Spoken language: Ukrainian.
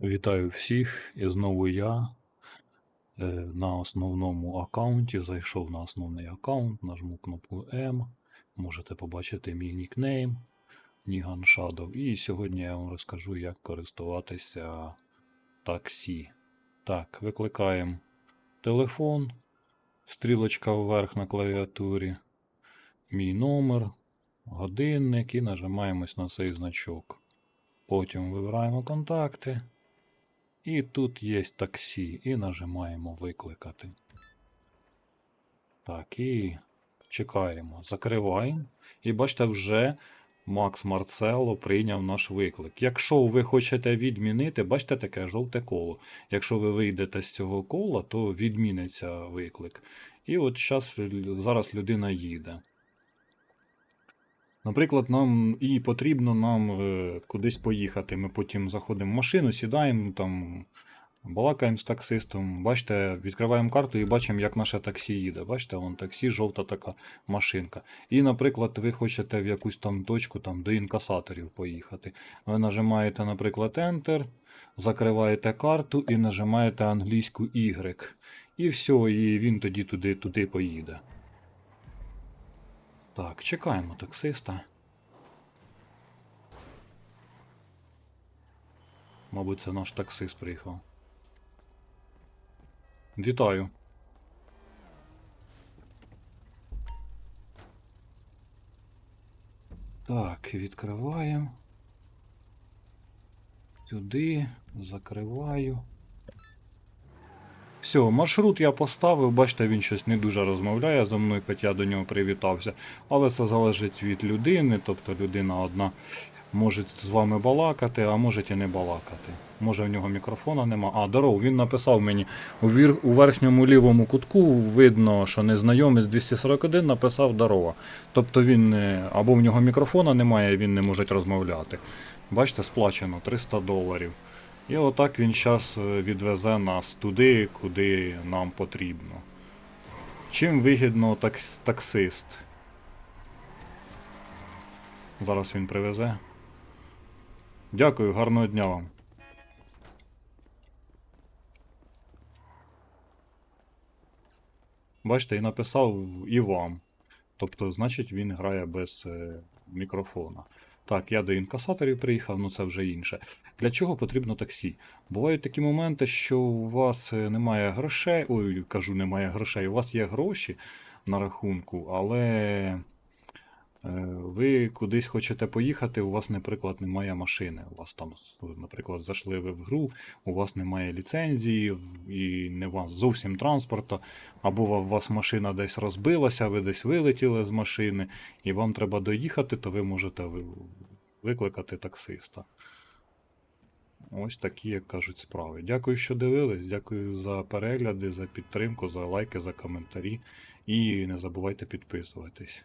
Вітаю всіх, і знову я е, на основному аккаунті. Зайшов на основний аккаунт, нажму кнопку M. Можете побачити мій нікнейм Nigan Shadow. І сьогодні я вам розкажу, як користуватися таксі. Так, викликаємо телефон, стрілочка вверх на клавіатурі, мій номер, годинник і нажимаємось на цей значок. Потім вибираємо контакти. І тут є таксі, і нажимаємо викликати. Так, і чекаємо. Закриваємо. І бачите, вже Макс Марцелло прийняв наш виклик. Якщо ви хочете відмінити, бачите таке жовте коло. Якщо ви вийдете з цього кола, то відміниться виклик. І от щас, зараз людина їде. Наприклад, нам і потрібно нам е, кудись поїхати. Ми потім заходимо в машину, сідаємо там, балакаємо з таксистом. Бачите, відкриваємо карту і бачимо, як наше таксі їде. Бачите, вон таксі, жовта така машинка. І, наприклад, ви хочете в якусь там точку там, до інкасаторів поїхати. Ви нажимаєте, наприклад, Enter, закриваєте карту і нажимаєте англійську Y. І все, і він тоді туди, туди поїде. Так, чекаємо таксиста. Мабуть, це наш таксист приїхав. Вітаю. Так, відкриваємо. Сюди, закриваю. Все, маршрут я поставив, бачите, він щось не дуже розмовляє зі мною, хоч я до нього привітався. Але це залежить від людини, тобто людина одна може з вами балакати, а може і не балакати. Може в нього мікрофона нема. А, здоров, він написав мені у, вір... у верхньому лівому кутку видно, що незнайомець 241 написав здорова. Тобто він або в нього мікрофона немає, він не може розмовляти. Бачите, сплачено 300 доларів. І отак він зараз відвезе нас туди, куди нам потрібно. Чим вигідно такс- таксист? Зараз він привезе. Дякую, гарного дня вам. Бачите, і написав і вам. Тобто, значить, він грає без е, мікрофона. Так, я до інкасаторів приїхав, ну це вже інше. Для чого потрібно таксі? Бувають такі моменти, що у вас е, немає грошей. Ой, кажу, немає грошей. У вас є гроші на рахунку, але ви кудись хочете поїхати, у вас, наприклад, немає машини. У вас там, наприклад, зайшли ви в гру, у вас немає ліцензії і не вас зовсім транспорту, або у вас машина десь розбилася, ви десь вилетіли з машини, і вам треба доїхати, то ви можете викликати таксиста. Ось такі, як кажуть, справи. Дякую, що дивились. Дякую за перегляди, за підтримку, за лайки, за коментарі. І не забувайте підписуватись.